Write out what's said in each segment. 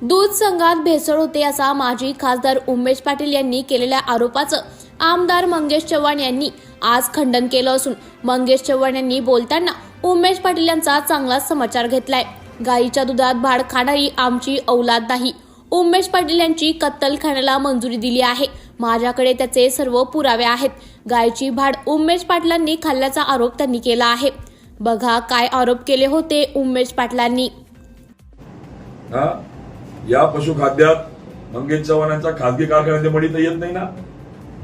दूध संघात भेसळ होते असा माजी खासदार उमेश पाटील यांनी केलेल्या आरोपाचं आमदार मंगेश चव्हाण यांनी आज खंडन केलं असून मंगेश चव्हाण यांनी बोलताना उमेश पाटील यांचा चांगलाच समाचार घेतलाय. गाईच्या दुधात भाड खाणारी आमची औलाद नाही. उमेश पाटील यांची कत्तलखान्याला मंजुरी दिली आहे. माझ्याकडे त्याचे सर्व पुरावे आहेत. गायची भाड उमेश पाटलांनी खाल्ल्याचा आरोप त्यांनी केला आहे. बघा काय आरोप केले होते उमेश पाटलांनी. या पशुखाद्यात मंगेश चव्हाणांच्या खासगी कारखान्याचे मळी तर येत नाही ना?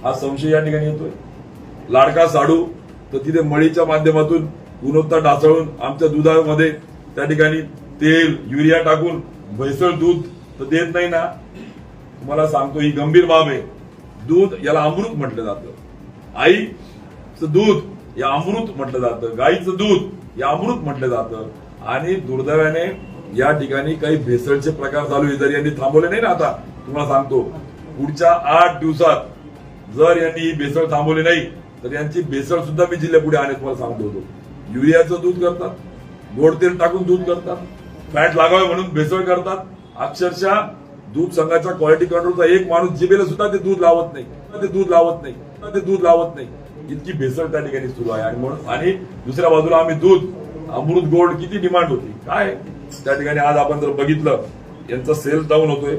हा संशय या ठिकाणी येतोय. लाडका साडू तर तिथे मळीच्या माध्यमातून गुणवत्ता ढासळून आमच्या दुधामध्ये त्या ठिकाणी तेल युरिया टाकून भेसळ दूध तर देत नाही ना? तुम्हाला सांगतो ही गंभीर बाब आहे. दूध याला अमृत म्हटलं जातं. आईचं दूध या अमृत म्हटलं जातं. गाईचं दूध या अमृत म्हटलं जातं. आणि दुर्दैवाने या ठिकाणी काही भेसळचे प्रकार चालू जर यांनी थांबवले नाही ना आता तुम्हाला सांगतो. पुढच्या आठ दिवसात जर यांनी ही भेसळ थांबवली नाही तर यांची भेसळ सुद्धा मी जिल्ह्या पुढे आणत तुम्हाला सांगतो होतो. युरियाचं दूध करतात गोड तेल टाकून दूध करतात फॅट लागावे म्हणून भेसळ करतात. अक्षरशः दूध संघाच्या क्वालिटी कंट्रोलचा एक माणूस जिबेला सुद्धा ते दूध लावत नाही. ते दूध लावत नाही. ते दूध लावत नाही. इतकी भेसळ त्या ठिकाणी सुरू आहे. आणि म्हणून आणि दुसऱ्या बाजूला आम्ही दूध अमृत गोल्ड किती डिमांड होती? काय? त्या ठिकाणी आज आपण जर बघितलं यांचा सेल्स डाऊन होतोय.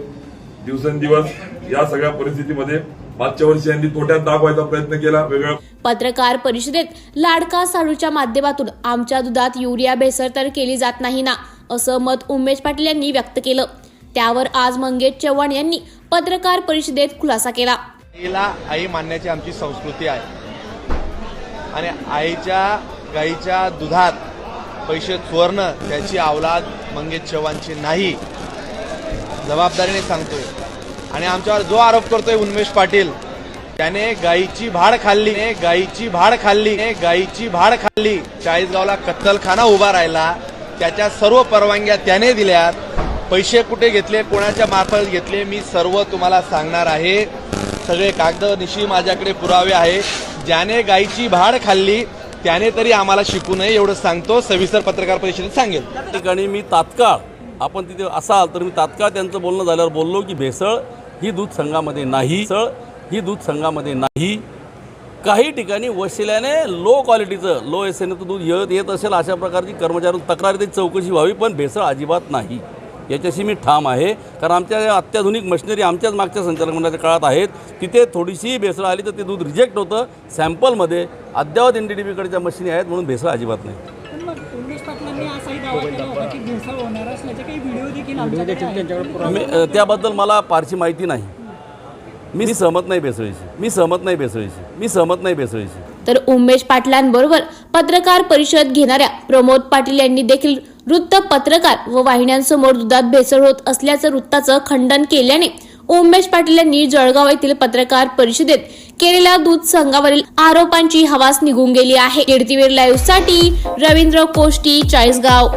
दिवसेंदिवस या सगळ्या परिस्थितीमध्ये मागच्या वर्षी यांनी तोट्यात दाखवायचा प्रयत्न केला. वेगळ्या पत्रकार परिषदेत लाडका साडूच्या माध्यमातून आमच्या दुधात युरिया भेसळ तर केली जात नाही ना असं मत उमेश पाटील यांनी व्यक्त केलं. त्यावर आज मंगेश चव्हाण यांनी पत्रकार परिषदेत खुलासा केला. आईला आई मानण्याची आमची संस्कृती आहे. आणि आईच्या गाईच्या दुधात पैसे चोरणं त्याची अवलाद मंगेश चव्हाणची नाही. जबाबदारीने सांगतोय. आणि आमच्यावर जो आरोप करतोय उन्मेश पाटील त्याने गाईची भाड खाल्ली. गायीची गाईची भाड खाल्ली. गायीची गाईची भाड खाल्ली. चाळीसगावला कत्तलखाना उभा राहिला. त्याच्या सर्व परवानग्या त्याने दिल्यात. पैसे कुठे घेतले कोणाच्या मार्फत घेतले मी सर्व तुम्हाला सांगणार आहे. सगळे कागद निशी माझ्याकडे पुरावे आहे ज्याने गाईची भाड खाल्ली त्याने तरी आम्हाला शिकू नये एवढं सांगतो. सविस्तर पत्रकार परिषदेत सांगेल. त्या ठिकाणी मी तात्काळ आपण तिथे असाल तर मी तात्काळ त्यांचं बोलणं झाल्यावर बोललो की भेसळ ही दूध संघामध्ये नाही. सळ ही दूध संघामध्ये नाही. काही ठिकाणी वशिल्याने लो क्वालिटीचं लो एस एनचं दूध येत येत असेल अशा प्रकारची कर्मचाऱ्यांची तक्रार चौकशी व्हावी पण भेसळ अजिबात नाही. याच्याशी मी ठाम आहे. कारण आमच्या अत्याधुनिक मशिनरी आमच्याच मागच्या संचालक मंडळाच्या काळात आहेत. तिथे थोडीशी भेसळ आली तर ते दूध रिजेक्ट होतं. सॅम्पलमध्ये अद्यावत एन डी डी बीकडच्या मशिनी आहेत म्हणून भेसळ अजिबात नाही. पण मग उमेश पाटलांनी असाही दावा केला होता की भेसळ होणार असल्याचे काही व्हिडिओ देखील आमच्याकडे आहेत. मी त्याबद्दल मला फारशी माहिती नाही. मी सहमत नाही भेसळीशी. मी सहमत नाही भेसळीशी. मी सहमत नाही भेसळीशी. तर उमेश पाटलांबरोबर पत्रकार परिषद घेणाऱ्या प्रमोद पाटील यांनी देखील वृत्त पत्रकार व वाहिन्यांसमोर दुधात भेसळ होत असल्याचं वृत्ताचं खंडन केल्याने उमेश पाटील यांनी जळगाव येथील पत्रकार परिषदेत केलेल्या दूध संघावरील आरोपांची हवास निघून गेली आहे. कीर्तीवीर लाईव्हसाठी रवींद्र कोष्टी चाळीसगाव.